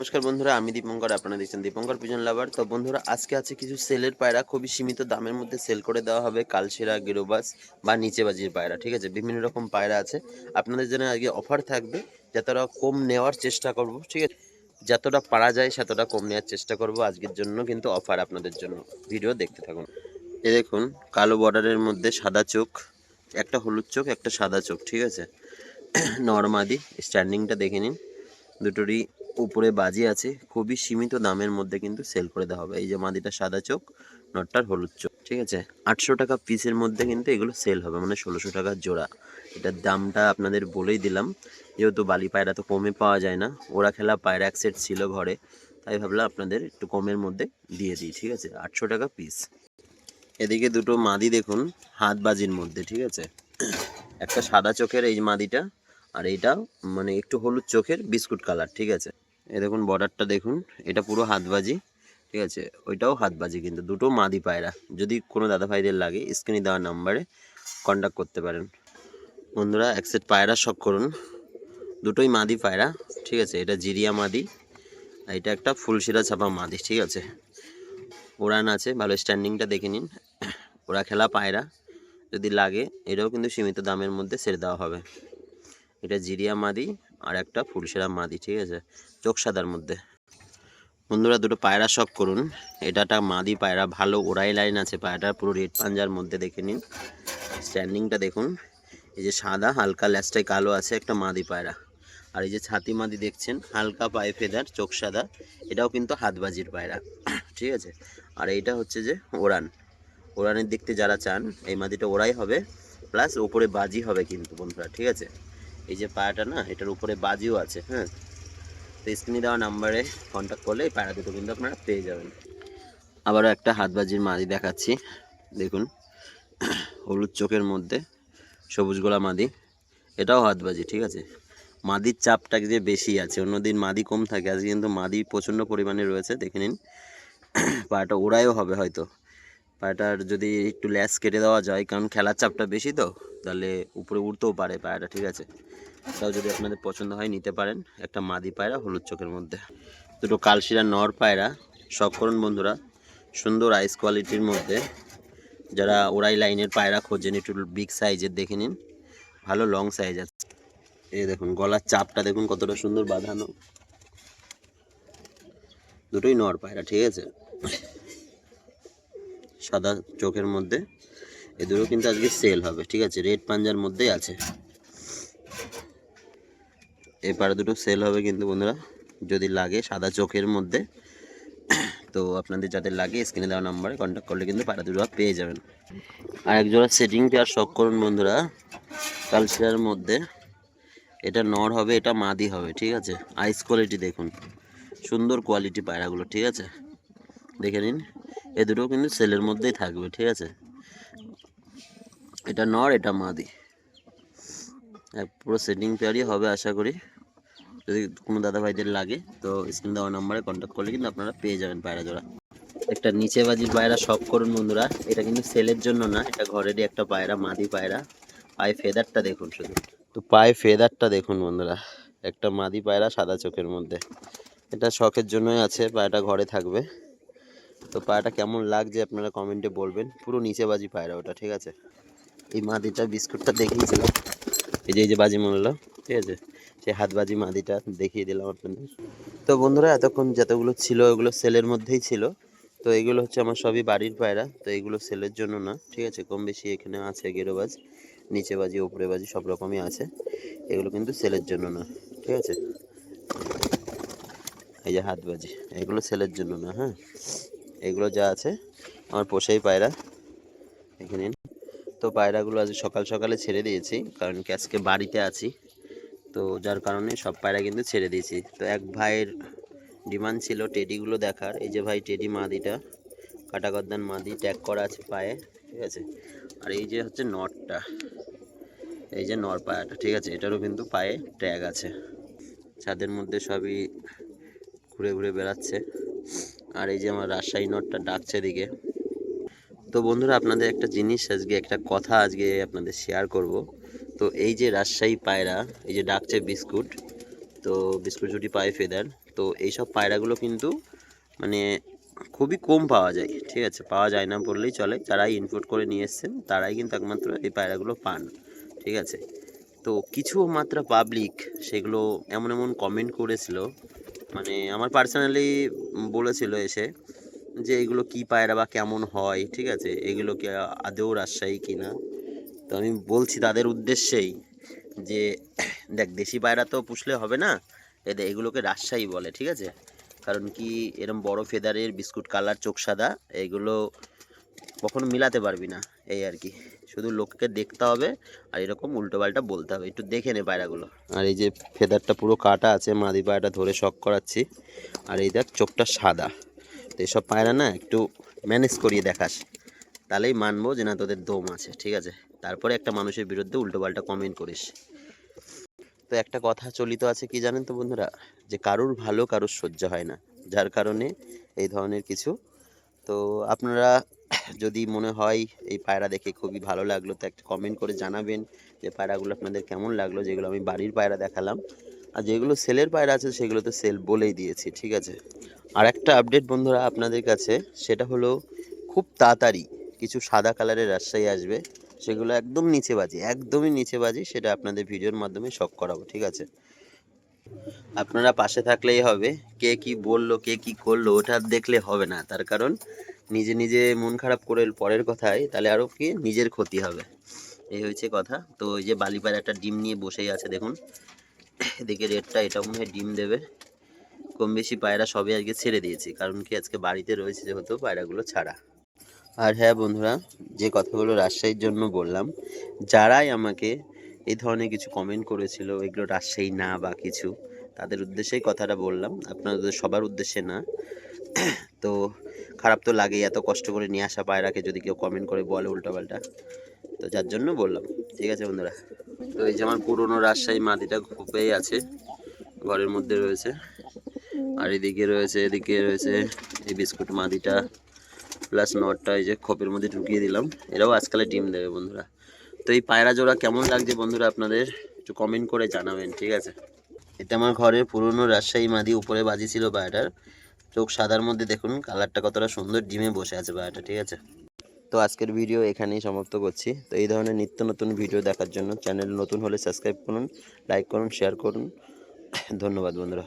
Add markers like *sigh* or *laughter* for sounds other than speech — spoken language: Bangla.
নমস্কার বন্ধুরা, আমি দীপঙ্কর, আপনারা দেখছেন দীপঙ্কর পিজন লাভার তো বন্ধুরা, আজকে আছে কিছু সেলের পায়রা, খুবই সীমিত দামের মধ্যে সেল করে দেওয়া হবে কালশিরা, গেরোবাস বা নিচেবাজির পায়রা, ঠিক আছে? বিভিন্ন রকম পায়রা আছে। আপনাদের জন্য আজকে অফার থাকবে, যতটা কম নেওয়ার চেষ্টা করব, ঠিক আছে? যতটা পারা যায়, সেতটা কম নেওয়ার চেষ্টা করব আজকের জন্য, কিন্তু অফার আপনাদের জন্য। ভিডিও দেখতে থাকুন। এ দেখুন, কালো বর্ডারের মধ্যে সাদা চোখ, একটা হলুদ চোখ, একটা সাদা চোখ, ঠিক আছে? *clears throat* নর্মাদি স্ট্যান্ডিংটা দেখে নিন। দুটোরই উপরে বাজি আছে, খুবই সীমিত দামের মধ্যে কিন্তু সেল করে দেওয়া হবে। এই যে মাদিটা সাদা চোখ, নটটার হলুদ চোখ, ঠিক আছে? আটশো টাকা পিসের মধ্যে কিন্তু এগুলো সেল হবে মানে ষোলোশো টাকা জোড়া। এটার দামটা আপনাদের বলেই দিলাম, যেহেতু বালি পায়রা তো কমে পাওয়া যায় না, ওরা খেলা পায়রা এক সেট ছিল ঘরে, তাই ভাবলাম আপনাদের একটু কমের মধ্যে দিয়ে দিই, ঠিক আছে? আটশো টাকা পিস এদিকে দুটো মাদি দেখুন, হাত বাজির মধ্যে, ঠিক আছে? একটা সাদা চোখের এই মাদিটা, আর এইটা মানে একটু হলুদ চোখের বিস্কুট কালার ঠিক আছে? এই দেখুন বর্ডারটা দেখুন, এটা পুরো হাতবাজি, ঠিক আছে? ওইটাও হাতবাজি কিন্তু, দুটো মাদি পায়রা। যদি কোনো দাদা ভাইদের লাগে স্ক্রিনে দেওয়া নাম্বারে কন্ট্যাক্ট করতে পারেন। বন্ধুরা, এক সেট পায়রা শখ করুন। দুটোই মাদি পায়রা, ঠিক আছে? এটা জিরিয়া মাদি, আর এটা একটা ফুলশিরা ছাপা মাদি, ঠিক আছে? ওড়ান আছে ভালো স্ট্যান্ডিংটা দেখে নিন। ওরা খেলা পায়রা, যদি লাগে, এটাও কিন্তু সীমিত দামের মধ্যে ছেড়ে দেওয়া হবে। এটা জিরিয়া মাদি আর একটা ফুলসেরা মাদি, ঠিক আছে? চোখ সাদার মধ্যে। বন্ধুরা, দুটো পায়রা শখ করুন। এটা একটা মাদি পায়রা, ভালো ওড়াই লাইন আছে পায়রাটার, পুরো রেড পাঞ্জার মধ্যে দেখে নিন। স্ট্যান্ডিংটা দেখুন। এই যে সাদা, হালকা ল্যাসটায় কালো আছে একটা মাদি পায়রা। আর এই যে ছাতি মাদি দেখছেন, হালকা পায়ে ফেদার, চোখ সাদা। এটাও কিন্তু হাতবাজির পায়রা, ঠিক আছে? আর এইটা হচ্ছে যে ওড়ান। ওড়ানের দেখতে যারা চান, এই মাদিটা ওড়াই হবে প্লাস ওপরে বাজি হবে কিন্তু বন্ধুরা, ঠিক আছে? এই যে পায়াটা না, এটার উপরে বাজিও আছে হ্যাঁ? তো স্ক্রিনে দেওয়া নাম্বারে কন্ট্যাক্ট করলে এই পায়রা দুটো কিন্তু আপনারা পেয়ে যাবেন। আবারও একটা হাতবাজির মাদি দেখাচ্ছি, দেখুন। হলুদ চোখের মধ্যে সবুজ গোলা মাদি, এটাও হাতবাজি, ঠিক আছে? মাদির চাপটা যে বেশি আছে, অন্যদিন মাদি কম থাকে, আজকে কিন্তু মাদি প্রচণ্ড পরিমাণে রয়েছে, দেখে নিন। পায়াটা ওড়াইও হবে হয়তো। পায়াটার যদি একটু ল্যাস কেটে দেওয়া যায়, কারণ খেলার চাপটা বেশি তো, তাহলে উপরে উঠতেও পারে পায়রাটা, ঠিক আছে? তাও যদি আপনাদের পছন্দ হয়, নিতে পারেন। একটা মাদি পায়রা, হলুদ চোখের মধ্যে। দুটো কালশিরা নর পায়রা। শখ করুন বন্ধুরা, সুন্দর আইস কোয়ালিটির মধ্যে। যারা ওরাই লাইনের পায়রা খোঁজেন, একটু বিগ সাইজের দেখে নিন। ভালো লং সাইজ আছে। এই দেখুন, গলার চাপটা দেখুন কতটা সুন্দর বাঁধানো। দুটোই নর পায়রা, ঠিক আছে? সাদা চোখের মধ্যে। এ দুটো কিন্তু আজকে সেল হবে, ঠিক আছে? রেড পাঞ্জার মধ্যেই আছে। এই পাড়া দুটো সেল হবে কিন্তু বন্ধুরা, যদি লাগে সাদা চোখের মধ্যে। তো আপনাদের যাদের লাগে স্ক্রিনে দেওয়া নাম্বারে কন্ট্যাক্ট করলে কিন্তু পাড়া দুটো পেয়ে যাবেন। আর এক জোড়া সেটিং পেয়ার শখ করুন বন্ধুরা কালচারের মধ্যে। এটা নর হবে, এটা মাদি হবে, ঠিক আছে? আইস কোয়ালিটি দেখুন। সুন্দর কোয়ালিটি পায়রাগুলো, ঠিক আছে? দেখে নিন। এ দুটো কিন্তু সেলের মধ্যেই থাকবে, ঠিক আছে? এটা নর, এটা মাদি। পুরো সেটিং পেয়ারই হবে আশা করি। যদি কোনো দাদা ভাইদের লাগে, তো স্ক্রিন দেওয়া নাম্বারে কন্ট্যাক্ট করলে কিন্তু আপনারা পেয়ে যাবেন পায়রা জোড়া একটা নিচে বাজির পায়রা শখ করুন বন্ধুরা। এটা কিন্তু সেলের জন্য না, এটা ঘরেরই একটা পায়রা, মাদি পায়রা। পায়ে ফেদারটা দেখুন শুধু। তো পায়ে ফেদারটা দেখুন বন্ধুরা। একটা মাদি পায়রা সাদা চোখের মধ্যে। এটা শখের জন্যই আছে, পায়রাটা ঘরে থাকবে। তো পায়রাটা কেমন লাগছে আপনারা কমেন্টে বলবেন। পুরো নিচে বাজি পায়রা ওটা, ঠিক আছে? এই মাদিটা, বিস্কুটটা দেখিয়েছিলাম। এই যে এই যে বাজি মূল্য ঠিক আছে? সেই হাতবাজি মাদিটা দেখিয়ে দিলাম আপনাদের। তো বন্ধুরা, এতক্ষণ যতগুলো ছিল, ওগুলো সেলের মধ্যেই ছিল। তো এগুলো হচ্ছে আমার সবই বাড়ির পায়রা, তো এগুলো সেলের জন্য না, ঠিক আছে? কম বেশি এখানে আছে গেরোবাজ নিচে বাজি ওপরে বাজি, সব রকমই আছে। এগুলো কিন্তু সেলের জন্য না, ঠিক আছে? এই যে হাতবাজি এগুলো সেলের জন্য না হ্যাঁ? এগুলো যা আছে, আমার পোষাই পায়রা। দেখে নিন। তো পায়রাগুলো আজ সকাল সকালে ছেড়ে দিয়েছি, কারণ কি আজকে বাড়িতে আছি। তো যার কারণে সব পায়রা কিন্তু ছেড়ে দিয়েছি। তো এক ভাইয়ের ডিমান্ড ছিল টেডিগুলো দেখার। এই যে ভাই টেডি মাদিটা, কাটাগদ্দান মাদি ট্যাগ করা আছে পায়ে, ঠিক আছে? আর এই যে হচ্ছে নটটা, এই যে নর পায়াটা, ঠিক আছে? এটারও কিন্তু পায়ে ট্যাগ আছে। ছাদের মধ্যে সবই ঘুরে ঘুরে বেড়াচ্ছে। আর এই যে আমার রাজশাহী নটটা ডাকছে দিকে তো বন্ধুরা, আপনাদের একটা জিনিস আজকে, একটা কথা আজকে আপনাদের শেয়ার করব। তো এই যে রাজশাহী পায়রা, এই যে ডাকছে বিস্কুট, তো বিস্কুট জুটি পায়ে ফেদার। তো এইসব পায়রাগুলো কিন্তু মানে খুবই কম পাওয়া যায়, ঠিক আছে? পাওয়া যায় না বললেই চলে। যারাই ইনপুট করে নিয়ে এসছেন, তারাই কিন্তু একমাত্র এই পায়রাগুলো পান, ঠিক আছে? তো কিছু মাত্রা পাবলিক সেগুলো এমন এমন কমেন্ট করেছিল মানে আমার পার্সোনালি বলেছিল এসে যে এগুলো কি পায়রা বা কেমন হয়, ঠিক আছে? এগুলো কি আদৌ রাজশাহী কিনা? তো আমি বলছি তাদের উদ্দেশ্যেই যে, দেখ, দেশি পায়রা তো পুষলে হবে না এদের এগুলোকে রাজশাহী বলে, ঠিক আছে? কারণ কি এরম বড় ফেদারের বিস্কুট কালার চোখ সাদা, এগুলো কখনো মিলাতে পারবি না, এই আর কি। শুধু লোককে দেখতে হবে আর এরকম উল্টো পাল্টা বলতে হবে। একটু দেখে নে পায়রাগুলো। আর এই যে ফেদারটা পুরো কাটা আছে মাদি পায়রাটা ধরে শখ করাচ্ছি। আর এই দেখ চোখটা সাদা। তো এসব পায়রা না একটু ম্যানেজ করিয়ে দেখাস। তাহলেই মানবো যে না তোদের দম আছে, ঠিক আছে? তারপরে একটা মানুষের বিরুদ্ধে উল্টোপাল্টা কমেন্ট করিস। তো একটা কথা চলিত আছে কি জানেন তো বন্ধুরা? যে কারুর ভালো কারুর সহ্য হয় না। যার কারণে এই ধরনের কিছু। তো আপনারা যদি মনে হয় এই পায়রা দেখে খুবই ভালো লাগল, তো একটা কমেন্ট করে জানাবেন যে পায়রাগুলো আপনাদের কেমন লাগল, যেগুলো আমি বাড়ির পায়রা দেখালাম। আর যেগুলো সেলের পায়রা আছে সেগুলো তো সেল বলেই দিয়েছি, ঠিক আছে? আর একটা আপডেট বন্ধুরা আপনাদের কাছে, সেটা হলো খুব তাড়াতাড়ি কিছু সাদা কালারের রাজশাহী আসবে, সেগুলো একদম নিচে বাজি, একদমই নিচে বাজি, সেটা আপনাদের ভিডিওর মাধ্যমে শখ করাবো, ঠিক আছে? আপনারা পাশে থাকলেই হবে, কে কি বলল, কে কি করল, ওটা দেখলে হবে না, তার কারণ নিজে নিজে মন খারাপ করে পরের কথায়, তাহলে আরও কি? নিজের ক্ষতি হবে। এই হয়েছে কথা। তো ওই যে বালিপার একটা ডিম নিয়ে বসেই আছে, দেখুন। এদিকে রেটটা এটা মনে হয় ডিম দেবে। কম বেশি পায়রা সবই আজকে ছেড়ে দিয়েছি, কারণ কি আজকে বাড়িতে রয়েছে যেহেতু পায়রাগুলো ছাড়া। আর হ্যাঁ বন্ধুরা, যে কথাগুলো রাজশাহীর জন্য বললাম, যারাই আমাকে এই ধরনের কিছু কমেন্ট করেছিল, এগুলো রাজশাহী না বা কিছু, তাদের উদ্দেশ্যেই কথাটা বললাম। আপনাদের সবার উদ্দেশ্যে না। *clears throat* তো খারাপ তো লাগেই, এত কষ্ট করে নিয়ে আসা পায়রাকে যদি কেউ কমেন্ট করে বলে উল্টোপাল্টা। তো যার জন্য বললাম, ঠিক আছে বন্ধুরা? তো এই যে আমার পুরনো রাজশাহী মাটিটা খুপেই আছে, ঘরের মধ্যে রয়েছে। আর এদিকে রয়েছে এদিকে রয়েছে এই বিস্কুট মাদিটা প্লাস নটটা এই যে খোপের মধ্যে ঢুকিয়ে দিলাম। এরাও আজকালে ডিম দেবে বন্ধুরা। তো এই পায়রা জোড়া কেমন লাগছে বন্ধুরা আপনাদের? একটু কমেন্ট করে জানাবেন, ঠিক আছে? এটা আমার ঘরের পুরনো রাজশাহী মাদি উপরে বাজি ছিল পায়রাটার চোখ সাদার মধ্যে দেখুন, কালারটা কতটা সুন্দর ডিমে বসে আছে বাড়াটা ঠিক আছে? তো আজকের ভিডিও এখানেই সমাপ্ত করছি। তো এই ধরনের নিত্য নতুন ভিডিও দেখার জন্য চ্যানেল নতুন হলে সাবস্ক্রাইব করুন, লাইক করুন শেয়ার করুন। ধন্যবাদ বন্ধুরা।